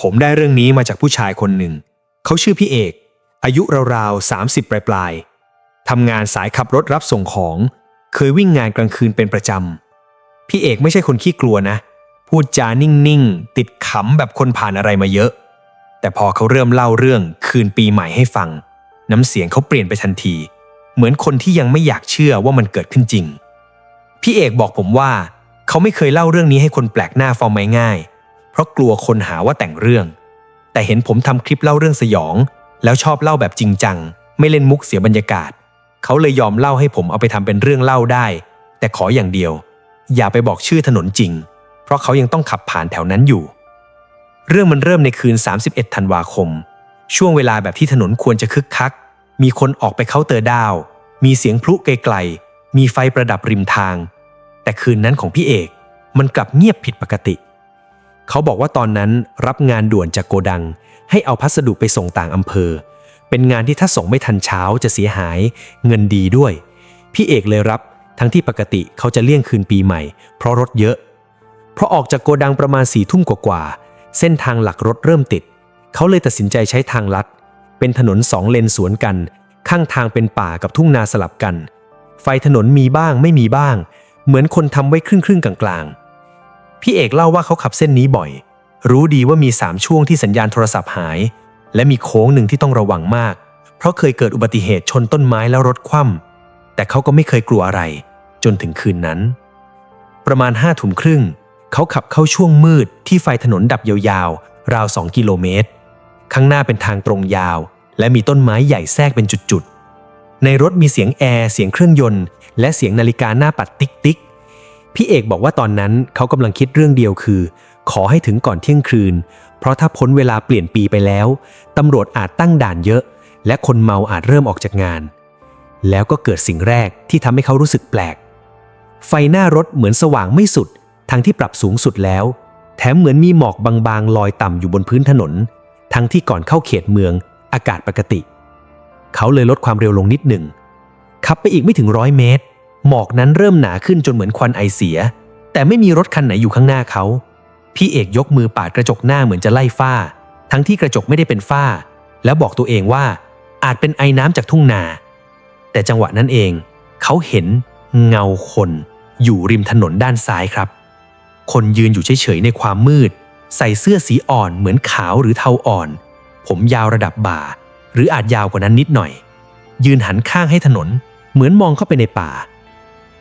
ผมได้เรื่องนี้มาจากผู้ชายคนหนึ่ง เขาชื่อพี่เอก อายุราวๆ30ปลายๆทำงานสายขับรถรับส่งของ เคยวิ่งงานกลางคืนเป็นประจำ พี่เอกไม่ใช่คนขี้กลัวนะ พูดจานิ่งๆ ติดขำแบบคนผ่านอะไรมาเยอะ แต่พอเขาเริ่มเล่าเรื่องคืนปีใหม่ให้ฟัง น้ำเสียงเขาเปลี่ยนไปทันที เหมือนคนที่ยังไม่อยากเชื่อว่ามันเกิดขึ้นจริง พี่เอกบอกผมว่า เขาไม่เคยเล่าเรื่องนี้ให้คนแปลกหน้าฟังไม่ง่าย ราะกลัวคนหาว่าแต่งเรื่อง แต่เห็นผมทำคลิปเล่าเรื่องสยอง แล้วชอบเล่าแบบจริงจัง ไม่เล่นมุกเสียบรรยากาศ เขาเลยยอมเล่าให้ผมเอาไปทำเป็นเรื่องเล่าได้ แต่ขออย่างเดียว อย่าไปบอกชื่อถนนจริง เพราะเขายังต้องขับผ่านแถวนั้นอยู่ เรื่องมันเริ่มในคืน 31 ธันวาคม ช่วงเวลาแบบที่ถนนควรจะคึกคัก มีคนออกไปเคาน์เตอร์ดาว มีเสียงพลุไกลๆมีไฟประดับริมทาง แต่คืนนั้นของพี่เอกมันกลับเงียบผิดปกติ เขาบอกว่าตอนนั้นรับงานด่วนจากโกดัง ให้เอาพัสดุไปส่งต่างอำเภอ เป็นงานที่ถ้าส่งไม่ทันเช้าจะเสียหายเงินดีด้วย พี่เอกเลยรับทั้งที่ปกติเขาจะเลี่ยงคืนปีใหม่ เพราะรถเยอะ เพราะออกจากโกดังประมาณสี่ทุ่มกว่าๆเส้นทางหลักรถเริ่มติด เขาเลยตัดสินใจใช้ทางลัด เป็นถนนสองเลนสวนกัน ข้างทางเป็นป่ากับทุ่งนาสลับกัน ไฟถนนมีบ้างไม่มีบ้าง เหมือนคนทำไว้ครึ่งครึ่งๆกลางๆ พี่เอกเล่าว่าเขาขับเส้นนี้บ่อย รู้ดีว่ามีสามช่วงที่สัญญาณโทรศัพท์หาย และมีโค้งหนึ่งที่ต้องระวังมาก เพราะเคยเกิดอุบัติเหตุชนต้นไม้แล้วรถคว่ำแต่เขาก็ไม่เคยกลัวอะไร จนถึงคืนนั้น ประมาณห้าทุ่มครึ่ง เขาขับเข้าช่วงมืดที่ไฟถนนดับยาวๆ ราว2กิโลเมตร ข้างหน้าเป็นทางตรงยาว และมีต้นไม้ใหญ่แทรกเป็นจุดๆในรถมีเสียงแอร์เสียงเครื่องยนต์ และเสียงนาฬิกาหน้าปัดติ๊กติ๊ก พี่เอกบอกว่าตอนนั้นเขากำลังคิดเรื่องเดียวคือ ขอให้ถึงก่อนเที่ยงคืน เพราะถ้าพ้นเวลาเปลี่ยนปีไปแล้วตำรวจอาจตั้งด่านเยอะ และคนเมาอาจเริ่มออกจากงาน แล้วก็เกิดสิ่งแรกที่ทำให้เขารู้สึกแปลก ไฟหน้ารถเหมือนสว่างไม่สุด ทั้งที่ปรับสูงสุดแล้ว แถมเหมือนมีหมอกบางๆลอยต่ำอยู่บนพื้นถนน ทั้งที่ก่อนเข้าเขตเมือง อากาศปกติ เขาเลยลดความเร็วลงนิดหนึ่งขับไปอีกไม่ถึงร้อยเมตร หมอกนั้นเริ่มหนาขึ้นจนเหมือนควันไอเสีย แต่ไม่มีรถคันไหนอยู่ข้างหน้าเขา พี่เอกยกมือปาดกระจกหน้าเหมือนจะไล่ฝ้า ทั้งที่กระจกไม่ได้เป็นฝ้า แล้วบอกตัวเองว่าอาจเป็นไอน้ำจากทุ่งนา แต่จังหวะนั้นเอง เขาเห็นเงาคน อยู่ริมถนนด้านซ้ายครับ คนยืนอยู่เฉยๆในความมืด ใส่เสื้อสีอ่อนเหมือนขาวหรือเทาอ่อน ผมยาวระดับบ่า หรืออาจยาวกว่านั้นนิดหน่อย ยืนหันข้างให้ถนน เหมือนมองเข้าไปในป่า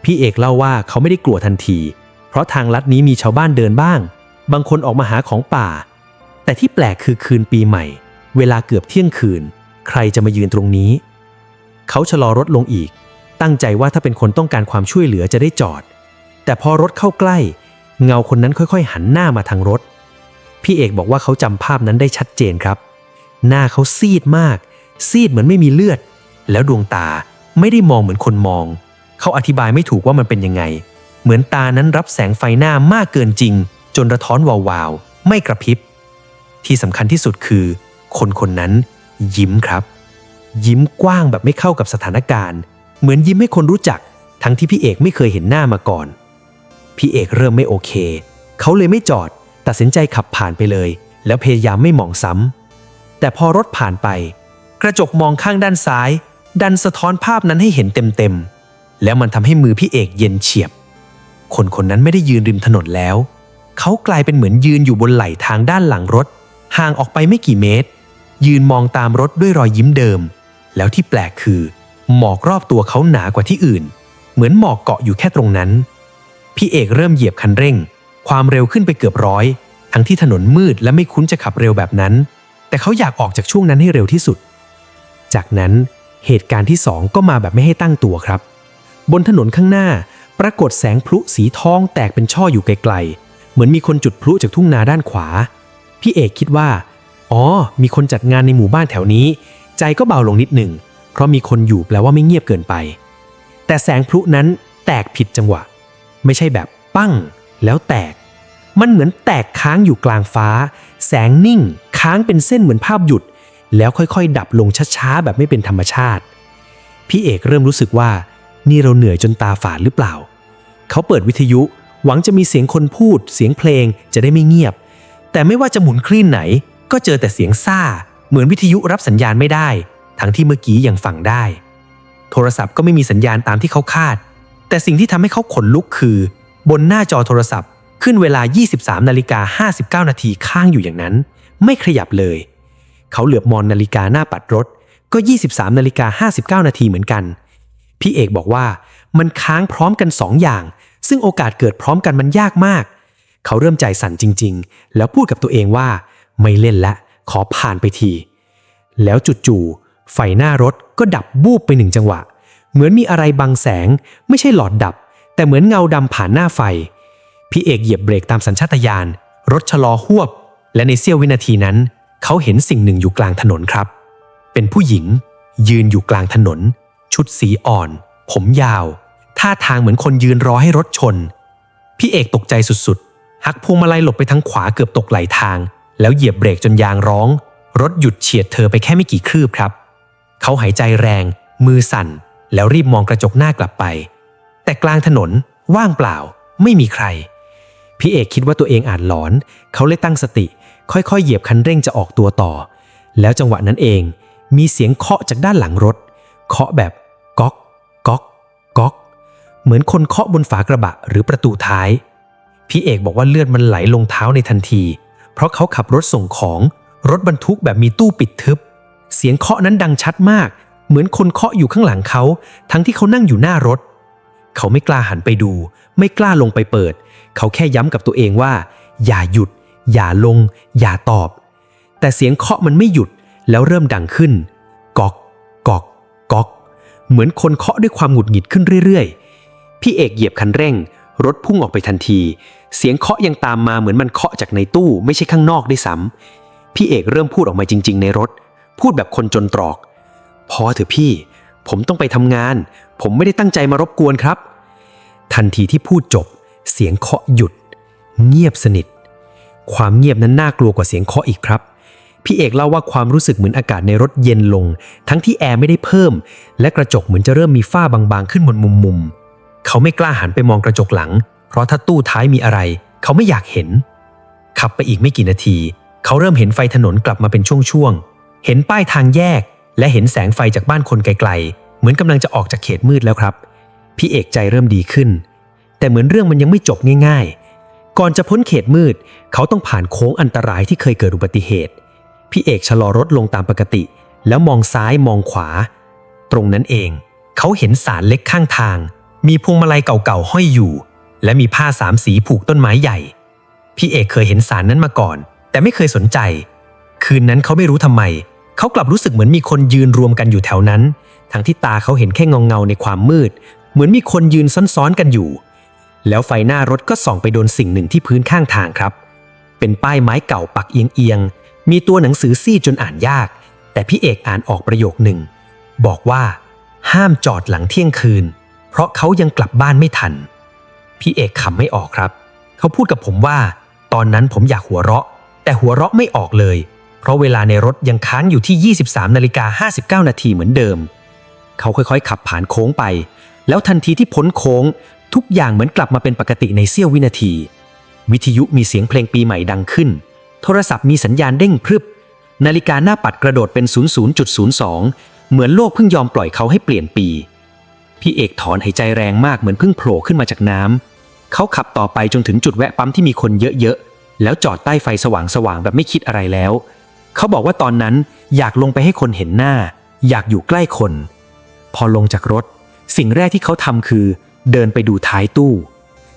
พี่เอกเล่าว่าเขาไม่ได้กลัวทันที เพราะทางลัดนี้มีชาวบ้านเดินบ้าง บางคนออกมาหาของป่า แต่ที่แปลกคือคืนปีใหม่ เวลาเกือบเที่ยงคืน ใครจะมายืนตรงนี้ เขาชะลอรถลงอีก ตั้งใจว่าถ้าเป็นคนต้องการความช่วยเหลือจะได้จอด แต่พอรถเข้าใกล้ เงาคนนั้นค่อยๆ หันหน้ามาทางรถ พี่เอกบอกว่าเขาจำภาพนั้นได้ชัดเจนครับ หน้าเขาซีดมาก ซีดเหมือนไม่มีเลือด แล้วดวงตาไม่ได้มองเหมือนคนมอง เขาอธิบายไม่ถูกว่ามันเป็นยังไง เหมือนตานั้นรับแสงไฟหน้ามากเกินจริง จนระท้อนวาวๆ ไม่กระพริบ ที่สำคัญที่สุดคือ คนคนนั้น ยิ้มครับ ยิ้มกว้างแบบไม่เข้ากับสถานการณ์ เหมือนยิ้มให้คนรู้จัก ทั้งที่พี่เอกไม่เคยเห็นหน้ามาก่อน พี่เอกเริ่มไม่โอเค เขาเลยไม่จอด ตัดสินใจขับผ่านไปเลย แล้วพยายามไม่มองซ้ำแต่พอรถผ่านไป กระจกมองข้างด้านซ้าย ดันสะท้อนภาพนั้นให้เห็นเต็มๆ แล้วมันทำให้มือพี่เอกเย็นเฉียบ คนคนนั้นไม่ได้ยืนริมถนนแล้ว เขากลายเป็นเหมือนยืนอยู่บนไหล่ทางด้านหลังรถ ห่างออกไปไม่กี่เมตร ยืนมองตามรถด้วยรอยยิ้มเดิม แล้วที่แปลกคือ หมอกรอบตัวเขาหนากว่าที่อื่น เหมือนหมอกเกาะอยู่แค่ตรงนั้น พี่เอกเริ่มเหยียบคันเร่ง ความเร็วขึ้นไปเกือบร้อย ทั้งที่ถนนมืดและไม่คุ้นจะขับเร็วแบบนั้น แต่เขาอยากออกจากช่วงนั้นให้เร็วที่สุด จากนั้นเหตุการณ์ที่สองก็มาแบบไม่ให้ตั้งตัวครับ บนถนนข้างหน้า ปรากฏแสงพลุสีทองแตกเป็นช่ออยู่ไกลๆ เหมือนมีคนจุดพลุจากทุ่งนาด้านขวา พี่เอกคิดว่า อ๋อ มีคนจัดงานในหมู่บ้านแถวนี้ ใจก็เบาลงนิดหนึ่ง เพราะมีคนอยู่แปลว่าไม่เงียบเกินไป แต่แสงพลุนั้นแตกผิดจังหวะ ไม่ใช่แบบปั้ง แล้วแตก มันเหมือนแตกค้างอยู่กลางฟ้า แสงนิ่ง ค้างเป็นเส้นเหมือนภาพหยุด แล้วค่อยๆ ดับลงช้าๆ แบบไม่เป็นธรรมชาติ พี่เอกเริ่มรู้สึกว่า นี่เราเหนื่อยจนตาฝาดหรือเปล่า เขาเปิดวิทยุหวังจะมีเสียงคนพูด เสียงเพลงจะได้ไม่เงียบ แต่ไม่ว่าจะหมุนคลื่นไหน ก็เจอแต่เสียงซ่า เหมือนวิทยุรับสัญญาณไม่ได้ ทั้งที่เมื่อกี้ยังฟังได้ โทรศัพท์ก็ไม่มีสัญญาณตามที่เขาคาด แต่สิ่งที่ทำให้เขาขนลุกคือ บนหน้าจอโทรศัพท์ ขึ้นเวลา 23นาฬิกา59 นาทีค้างอยู่อย่างนั้น ไม่ขยับเลย เขาเหลือบมองนาฬิกาหน้าปัดรถ ก็ 23นาฬิกา59 นาทีเหมือนกัน พี่เอกบอกว่า มันค้างพร้อมกันสองอย่าง ซึ่งโอกาสเกิดพร้อมกันมันยากมาก เขาเริ่มใจสั่นจริง ๆ แล้วพูดกับตัวเองว่า ไม่เล่นละ ขอผ่านไปที แล้วจู่ๆไฟหน้ารถก็ดับบูบไปหนึ่งจังหวะ เหมือนมีอะไรบังแสง ไม่ใช่หลอดดับ แต่เหมือนเงาดำผ่านหน้าไฟ พี่เอกเหยียบเบรกตามสัญชาตญาณรถชะลอหวบ และในเสี้ยววินาทีนั้น เขาเห็นสิ่งหนึ่งอยู่กลางถนนครับ เป็นผู้หญิง ยืนอยู่กลางถนน ชุดสีอ่อน ผมยาว ท่าทางเหมือนคนยืนรอให้รถชน พี่เอกตกใจสุดๆ หักพวงมาลัยหลบไปทางขวาเกือบตกไหลทาง แล้วเหยียบเบรกจนยางร้อง รถหยุดเฉียดเธอไปแค่ไม่กี่ครืบครับ เขาหายใจแรง มือสั่น แล้วรีบมองกระจกหน้ากลับไป แต่กลางถนนว่างเปล่า ไม่มีใคร พี่เอกคิดว่าตัวเองอาจหลอน เขาเลยตั้งสติ ค่อยๆ เหยียบคันเร่งจะออกตัวต่อ แล้วจังหวะนั้นเองมีเสียงเคาะจากด้านหลังรถ เคาะแบบ ก๊อก เหมือนคนเคาะบนฝากระบะหรือประตูท้าย พี่เอกบอกว่าเลือดมันไหลลงเท้าในทันที เพราะเขาขับรถส่งของรถบรรทุกแบบมีตู้ปิดทึบ เสียงเคาะนั้นดังชัดมาก เหมือนคนเคาะอยู่ข้างหลังเขา ทั้งที่เขานั่งอยู่หน้ารถ เขาไม่กล้าหันไปดู ไม่กล้าลงไปเปิด เขาแค่ย้ำกับตัวเองว่า อย่าหยุด อย่าลง อย่าตอบ แต่เสียงเคาะมันไม่หยุดแล้วเริ่มดังขึ้น ก๊อก ก๊อก ก๊อก เหมือนคนเคาะด้วยความหงุดหงิดขึ้นเรื่อยๆ พี่เอกเหยียบคันเร่ง รถพุ่งออกไปทันที เสียงเคาะยังตามมาเหมือนมันเคาะจากในตู้ไม่ใช่ข้างนอกด้วยซ้ำพี่เอกเริ่มพูดออกมาจริง ๆ ในรถ พูดแบบคนจนตรอก พอเถอะพี่ ผมต้องไปทำงาน ผมไม่ได้ตั้งใจมารบกวนครับ ทันทีที่พูดจบ เสียงเคาะหยุด เงียบสนิท ความเงียบนั้นน่ากลัวกว่าเสียงเคาะอีกครับ พี่เอกเล่าว่าความรู้สึกเหมือนอากาศในรถเย็นลง ทั้งที่แอร์ไม่ได้เพิ่ม และกระจกเหมือนจะเริ่มมีฝ้าบางๆ ขึ้นบนมุมมุมเขาไม่กล้าหันไปมองกระจกหลัง เพราะถ้าตู้ท้ายมีอะไร เขาไม่อยากเห็น ขับไปอีกไม่กี่นาที เขาเริ่มเห็นไฟถนนกลับมาเป็นช่วงๆเห็นป้ายทางแยก และเห็นแสงไฟจากบ้านคนไกลๆ เหมือนกำลังจะออกจากเขตมืดแล้วครับ พี่เอกใจเริ่มดีขึ้น แต่เหมือนเรื่องมันยังไม่จบง่าย ๆ ก่อนจะพ้นเขตมืด เขาต้องผ่านโค้งอันตรายที่เคยเกิดอุบัติเหตุ พี่เอกชะลอรถลงตามปกติ แล้วมองซ้ายมองขวา ตรงนั้นเอง เขาเห็นสารเล็กข้างทาง มีพวงมาลัยเก่าๆห้อยอยู่ และมีผ้าสามสีผูกต้นไม้ใหญ่ พี่เอกเคยเห็นสารนั้นมาก่อน แต่ไม่เคยสนใจ คืนนั้นเขาไม่รู้ทำไม เขากลับรู้สึกเหมือนมีคนยืนรวมกันอยู่แถวนั้น ทั้งที่ตาเขาเห็นแค่เงาเงาในความมืด เหมือนมีคนยืนซ้อนๆกันอยู่ แล้วไฟหน้ารถก็ส่องไปโดนสิ่งหนึ่งที่พื้นข้างทางครับ เป็นป้ายไม้เก่าปักเอียงๆ มีตัวหนังสือซีดจนอ่านยาก แต่พี่เอกอ่านออกประโยคหนึ่ง บอกว่า ห้ามจอดหลังเที่ยงคืน เพราะเขายังกลับบ้านไม่ทัน พี่เอกขำไม่ออกครับ เขาพูดกับผมว่า ตอนนั้นผมอยากหัวเราะ แต่หัวเราะไม่ออกเลย เพราะเวลาในรถยังค้างอยู่ที่ 23นาฬิกา59นาทีเหมือนเดิม เขาค่อยๆ ขับผ่านโค้งไป แล้วทันทีที่พ้นโค้ง ทุกอย่างเหมือนกลับมาเป็นปกติในเสี้ยววินาที วิทยุมีเสียงเพลงปีใหม่ดังขึ้น โทรศัพท์มีสัญญาณเด้งพรึบ นาฬิกาหน้าปัดกระโดดเป็น 00.02 เหมือนโลกเพิ่งยอมปล่อยเขาให้เปลี่ยนปี พี่เอกถอนหายใจแรงมากเหมือนเพิ่งโผล่ขึ้นมาจากน้ำ เขาขับต่อไปจนถึงจุดแวะปั๊มที่มีคนเยอะๆ แล้วจอดใต้ไฟสว่างๆแบบไม่คิดอะไรแล้ว เขาบอกว่าตอนนั้นอยากลงไปให้คนเห็นหน้า อยากอยู่ใกล้คน พอลงจากรถ สิ่งแรกที่เขาทำคือ เดินไปดูท้ายตู้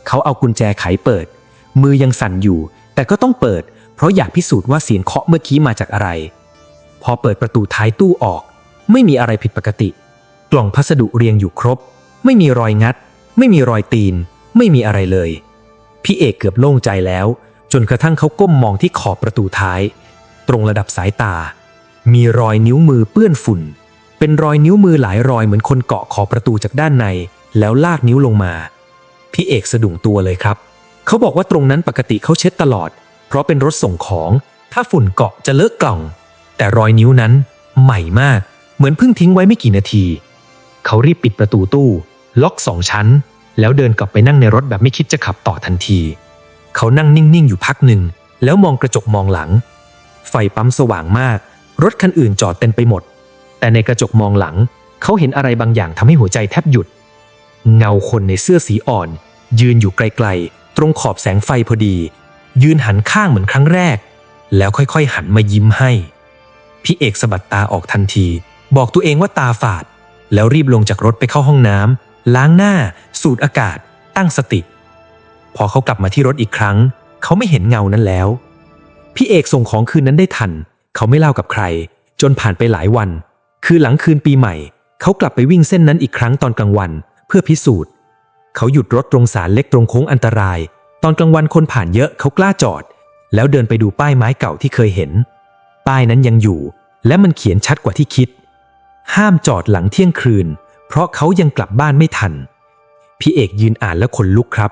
เขาเอากุญแจไขเปิด มือยังสั่นอยู่ แต่ก็ต้องเปิด เพราะอยากพิสูจน์ว่าเสียงเคาะเมื่อกี้มาจากอะไร พอเปิดประตูท้ายตู้ออก ไม่มีอะไรผิดปกติ กล่องพัสดุเรียงอยู่ครบ ไม่มีรอยงัด ไม่มีรอยตีน ไม่มีอะไรเลย พี่เอกเกือบโล่งใจแล้ว จนกระทั่งเขาก้มมองที่ขอบประตูท้าย ตรงระดับสายตา มีรอยนิ้วมือเปื้อนฝุ่น เป็นรอยนิ้วมือหลายรอยเหมือนคนเกาะขอบประตูจากด้านใน แล้วลากนิ้วลงมา พี่เอกสะดุ้งตัวเลยครับ เขาบอกว่าตรงนั้นปกติเขาเช็ดตลอด เพราะเป็นรถส่งของ ถ้าฝุ่นเกาะจะเลอะกล่อง แต่รอยนิ้วนั้นใหม่มาก เหมือนเพิ่งทิ้งไว้ไม่กี่นาที เขารีบปิดประตูตู้ ล็อกสองชั้น แล้วเดินกลับไปนั่งในรถแบบไม่คิดจะขับต่อทันที เขานั่งนิ่งๆอยู่พักหนึ่ง แล้วมองกระจกมองหลัง ไฟปั๊มสว่างมาก รถคันอื่นจอดเต็มไปหมด แต่ในกระจกมองหลัง เขาเห็นอะไรบางอย่างทำให้หัวใจแทบหยุด เงาคนในเสื้อสีอ่อน ยืนอยู่ไกลๆ ตรงขอบแสงไฟพอดี ยืนหันข้างเหมือนครั้งแรก แล้วค่อยๆ หันมายิ้มให้ พี่เอกสะบัดตาออกทันที บอกตัวเองว่าตาฝาด แล้วรีบลงจากรถไปเข้าห้องน้ำล้างหน้า สูดอากาศ ตั้งสติ พอเขากลับมาที่รถอีกครั้ง เขาไม่เห็นเงานั้นแล้ว พี่เอกส่งของคืนนั้นได้ทัน เขาไม่เล่ากับใคร จนผ่านไปหลายวัน คือหลังคืนปีใหม่ เขากลับไปวิ่งเส้นนั้นอีกครั้งตอนกลางวัน เพื่อพิสูจน์ เขาหยุดรถตรงสารเล็กตรงโค้งอันตราย ตอนกลางวันคนผ่านเยอะเขากล้าจอด แล้วเดินไปดูป้ายไม้เก่าที่เคยเห็น ป้ายนั้นยังอยู่ และมันเขียนชัดกว่าที่คิด ห้ามจอดหลังเที่ยงคืน เพราะเขายังกลับบ้านไม่ทัน พี่เอกยืนอ่านแล้วขนลุกครับ